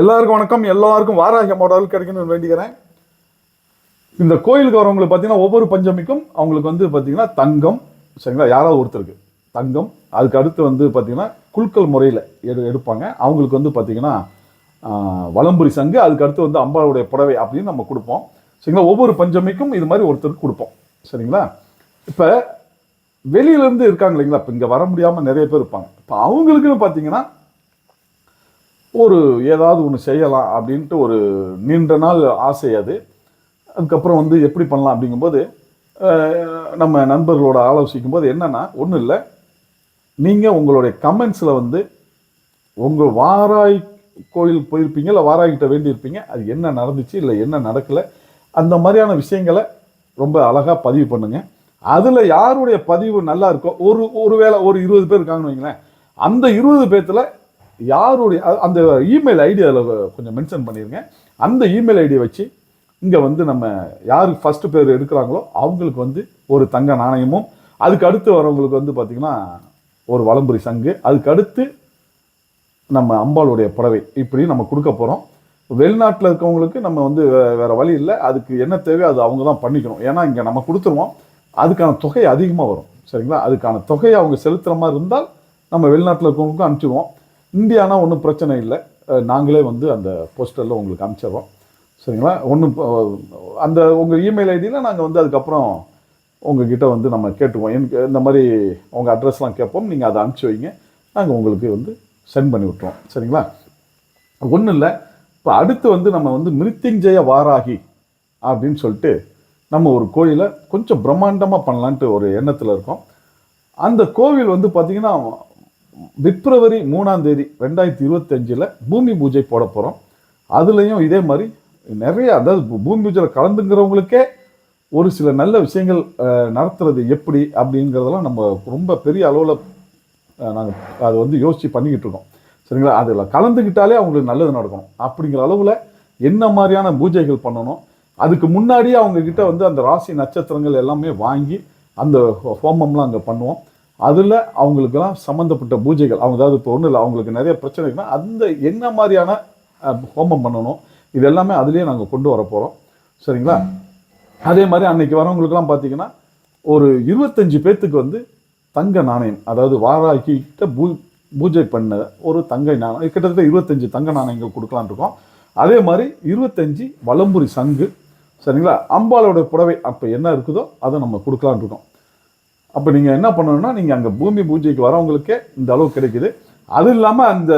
எல்லாருக்கும் வணக்கம். எல்லாருக்கும் வாராகிய மாடல் கிடைக்கணும்னு வேண்டிக்கிறேன். இந்த கோயிலுக்கு வரவங்களுக்கு பார்த்தீங்கன்னா ஒவ்வொரு பஞ்சமிக்கும் அவங்களுக்கு வந்து பார்த்தீங்கன்னா தங்கம் சரிங்களா? யாராவது ஒருத்தருக்கு. தங்கம் அதுக்கு அடுத்து வந்து பார்த்தீங்கன்னா குலுக்கல் முறையில் எடு எடுப்பாங்க. அவங்களுக்கு வந்து பார்த்தீங்கன்னா வளம்புரி வலம்புரி சங்கு அதுக்கு அடுத்து வந்து அம்பாளுடைய புடவை அப்படின்னு நம்ம கொடுப்போம். சரிங்களா? ஒவ்வொரு பஞ்சமிக்கும் இது மாதிரி ஒருத்தருக்கு கொடுப்போம். சரிங்களா? இப்போ வெளியிலேருந்து இருக்காங்க இல்லைங்களா? இப்போ இங்கே வர முடியாமல் நிறைய பேர் இருப்பாங்க. இப்போ அவங்களுக்குன்னு பார்த்தீங்கன்னா ஒரு ஏதாவது ஒன்று செய்யலாம் அப்படின்ட்டு ஒரு நீண்ட நாள் ஆசை அது. அதுக்கப்புறம் வந்து எப்படி பண்ணலாம் அப்படிங்கும்போது நம்ம நண்பர்களோட ஆலோசிக்கும் போது என்னென்னா ஒன்றும் இல்லை. நீங்கள் உங்களுடைய கமெண்ட்ஸில் வந்து உங்கள் வாராய் கோயில் போயிருப்பீங்க இல்லை வாராய்கிட்ட வேண்டியிருப்பீங்க அது என்ன நடந்துச்சு இல்லை என்ன நடக்கலை அந்த மாதிரியான விஷயங்களை ரொம்ப அழகாக பதிவு பண்ணுங்கள் அதில் யாருடைய பதிவு நல்லா இருக்கோ ஒரு ஒரு வேளை ஒரு இருபது பேர் இருக்காங்கன்னு வைங்களேன் அந்த இருபது பேர்த்தில் யாருடைய அந்த இமெயில் ஐடி அதில் கொஞ்சம் மென்ஷன் பண்ணிடுங்க அந்த இமெயில் ஐடியை வச்சு இங்கே வந்து நம்ம யார் ஃபஸ்ட்டு பேர் எடுக்கிறாங்களோ அவங்களுக்கு வந்து ஒரு தங்க நாணயமும் அதுக்கு அடுத்து வரவங்களுக்கு வந்து பார்த்திங்கன்னா ஒரு வளம்புரி சங்கு அதுக்கு அடுத்து நம்ம அம்பாளுடைய புடவை இப்படி நம்ம கொடுக்க போகிறோம் வெளிநாட்டில் இருக்கவங்களுக்கு நம்ம வந்து வேறு வழி இல்லை. அதுக்கு என்ன தேவையோ அது அவங்க தான் பண்ணிக்கணும். ஏன்னா இங்கே நம்ம கொடுத்துருவோம். அதுக்கான தொகை அதிகமாக வரும். சரிங்களா? அதுக்கான தொகையை அவங்க செலுத்துகிற மாதிரி இருந்தால் நம்ம வெளிநாட்டில் இருக்கவங்களுக்கும் அனுப்பிச்சிடுவோம். இந்தியானா ஒன்றும் பிரச்சனை இல்லை. நாங்களே வந்து அந்த போஸ்டரில் உங்களுக்கு அனுப்பிச்சிடுறோம் சரிங்களா? ஒன்றும் அந்த உங்கள் இமெயில் ஐடியில் நாங்கள் வந்து அதுக்கப்புறம் உங்ககிட்ட வந்து நம்ம கேட்டுக்குவோம். எனக்கு இந்த மாதிரி உங்கள் அட்ரஸ்லாம் கேட்போம். நீங்கள் அதை அனுப்பிச்சி வைங்க. நாங்கள் உங்களுக்கு வந்து சென்ட் பண்ணி விட்ருவோம் சரிங்களா? ஒன்றும் இல்லை. இப்போ அடுத்து வந்து நம்ம வந்து மிருத்யுஞ்சய வாராகி அப்படின்னு சொல்லிட்டு நம்ம ஒரு கோயிலை கொஞ்சம் பிரம்மாண்டமாக பண்ணலான்ட்டு ஒரு எண்ணத்தில் இருக்கோம். அந்த கோவில் வந்து பார்த்திங்கன்னா பிப்ரவரி மூணாம் தேதி ரெண்டாயிரத்தி இருபத்தஞ்சில் பூமி பூஜை போட போகிறோம் அதுலேயும் இதே மாதிரி நிறைய அதாவது பூ- பூமி பூஜையில் கலந்துங்கிறவங்களுக்கே ஒரு சில நல்ல விஷயங்கள் நடத்துறது எப்படி அப்படிங்கிறதெல்லாம் நம்ம ரொம்ப பெரிய அளவில் நாங்கள் அதை வந்து யோசித்து பண்ணிக்கிட்டு இருக்கோம். சரிங்களா? அதில் கலந்துக்கிட்டாலே அவங்களுக்கு நல்லது நடக்கணும். அப்படிங்கிற அளவில் என்ன மாதிரியான பூஜைகள் பண்ணணும்? அதுக்கு முன்னாடியே அவங்கக்கிட்ட வந்து அந்த ராசி நட்சத்திரங்கள் எல்லாமே வாங்கி அந்த ஹோ- ஹோமம்லாம் அங்கே பண்ணுவோம். அதில் அவங்களுக்கெல்லாம் சம்மந்தப்பட்ட பூஜைகள் அவங்க அதாவது இப்போ ஒன்றும் இல்லை அவங்களுக்கு நிறைய பிரச்சனை இருக்குன்னா அந்த என்ன மாதிரியான ஹோமம் பண்ணணும் இது எல்லாமே அதுலேயே நாங்கள் கொண்டு வர போகிறோம் சரிங்களா? அதே மாதிரி அன்னைக்கு வரவங்களுக்குலாம் பார்த்தீங்கன்னா ஒரு இருபத்தஞ்சு பேர்த்துக்கு வந்து தங்க நாணயம் அதாவது வாராகிட்ட பூ பூஜை பண்ண ஒரு தங்க நாணயம் கிட்டத்தட்ட இருபத்தஞ்சு தங்க நாணயங்கள் கொடுக்கலான்னு இருக்கோம். அதே மாதிரி இருபத்தஞ்சு வலம்புரி சங்கு சரிங்களா? அம்பாலோட புடவை அப்போ என்ன இருக்குதோ அதை நம்ம கொடுக்கலான் இருக்கோம். அப்போ நீங்கள் என்ன பண்ணணும்னா நீங்கள் அங்கே பூமி பூஜைக்கு வரவங்களுக்கே இந்த அளவு கிடைக்குது. அது இல்லாமல் அந்த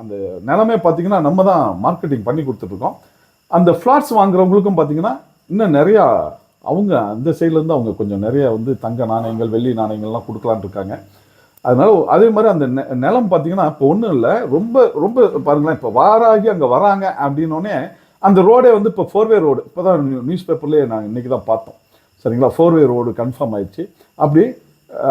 அந்த நிலமே பார்த்தீங்கன்னா நம்ம தான் மார்க்கெட்டிங் பண்ணி கொடுத்துட்ருக்கோம். அந்த ஃப்ளாட்ஸ் வாங்குறவங்களுக்கும் பார்த்தீங்கன்னா இன்னும் நிறையா அவங்க அந்த சைட்லேருந்து அவங்க கொஞ்சம் நிறைய வந்து தங்க நாணயங்கள் வெள்ளி நாணயங்கள்லாம் கொடுக்கலான்னு இருக்காங்க. அதனால அதே மாதிரி அந்த நெ- நிலம் பார்த்தீங்கன்னா இப்போ ஒன்றும் இல்லை. ரொம்ப ரொம்ப பாருங்களேன் இப்போ வாராகி அங்கே வராங்க அப்படின்னோடனே அந்த ரோடே வந்து இப்போ ஃபோர்வே ரோடு இப்போ தான் நியூஸ் பேப்பர்லேயே நான் இன்றைக்கி தான் பார்த்தோம். சரிங்களா? ஃபோர்வே ரோடு கன்ஃபார்ம் ஆயிடுச்சு. அப்படி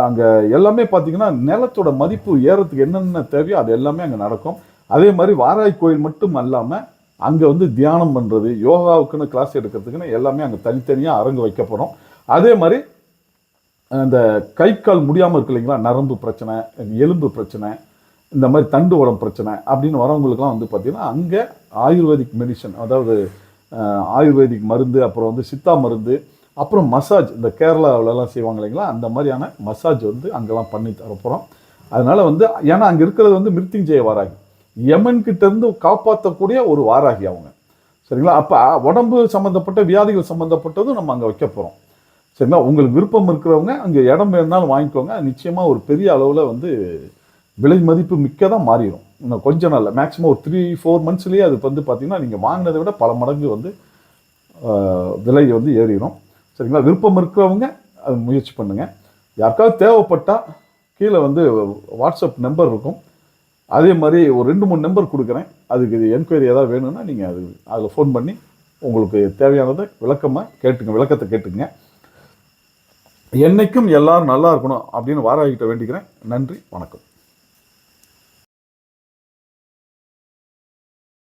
அங்கே எல்லாமே பார்த்தீங்கன்னா நிலத்தோட மதிப்பு ஏறத்துக்கு என்னென்ன தேவையோ அது எல்லாமே அங்கே நடக்கும். அதே மாதிரி வாராய் கோயில் மட்டும் அல்லாமல் அங்கே வந்து தியானம் பண்ணுறது யோகாவுக்குன்னு கிளாஸ் எடுக்கிறதுக்குன்னு எல்லாமே அங்கே தனித்தனியாக அரங்கு வைக்க போகிறோம் அதே மாதிரி அந்த கை கால் முடியாமல் இருக்கு இல்லைங்களா? நரம்பு பிரச்சனை எலும்பு பிரச்சனை இந்த மாதிரி தண்டு உடம் பிரச்சனை அப்படின்னு வரவங்களுக்குலாம் வந்து பார்த்திங்கன்னா அங்கே ஆயுர்வேதிக் மெடிசன் அதாவது ஆயுர்வேதிக் மருந்து அப்புறம் வந்து சித்தா மருந்து அப்புறம் மசாஜ் இந்த கேரளாவிலலாம் செய்வாங்க இல்லைங்களா? அந்த மாதிரியான மசாஜ் வந்து அங்கெல்லாம் பண்ணி தரப்போகிறோம் அதனால் வந்து ஏன்னா அங்கே இருக்கிறது வந்து மிருத்யுஞ்சய வாராகி. யமன்கிட்டேருந்து காப்பாற்றக்கூடிய ஒரு வாராகி அவங்க. சரிங்களா? அப்போ உடம்பு சம்மந்தப்பட்ட வியாதிகள் சம்மந்தப்பட்டதும் நம்ம அங்கே வைக்க போகிறோம் சரிங்களா? உங்களுக்கு விருப்பம் இருக்கிறவங்க அங்கே இடம் வேணுனாலும் வாங்கிக்கோங்க. நிச்சயமாக ஒரு பெரிய அளவில் வந்து விலை மதிப்பு மிக்கதாக மாறிடும் இன்னும் கொஞ்ச நாளில் மேக்ஸிமம் ஒரு த்ரீ ஃபோர் மந்த்ஸ்லேயே அது வந்து பார்த்திங்கன்னா நீங்கள் வாங்கினதை விட பல மடங்கு வந்து விலை வந்து ஏறிடும் சரிங்களா? விருப்பம் இருக்கிறவங்க அது முயற்சி பண்ணுங்கள் யாருக்காவது தேவைப்பட்டால் கீழே வந்து வாட்ஸ்அப் நம்பர் இருக்கும். அதே மாதிரி ஒரு ரெண்டு மூணு நம்பர் கொடுக்குறேன். அதுக்கு இது என்கொயரி ஏதாவது வேணும்னா நீங்கள் அது அதில் ஃபோன் பண்ணி உங்களுக்கு தேவையானதை விளக்கமாக கேட்டுங்க விளக்கத்தை கேட்டுங்க என்னைக்கும் எல்லாரும் நல்லா இருக்கணும் அப்படின்னு வாராகிட்ட வேண்டிக்கிறேன். நன்றி வணக்கம்.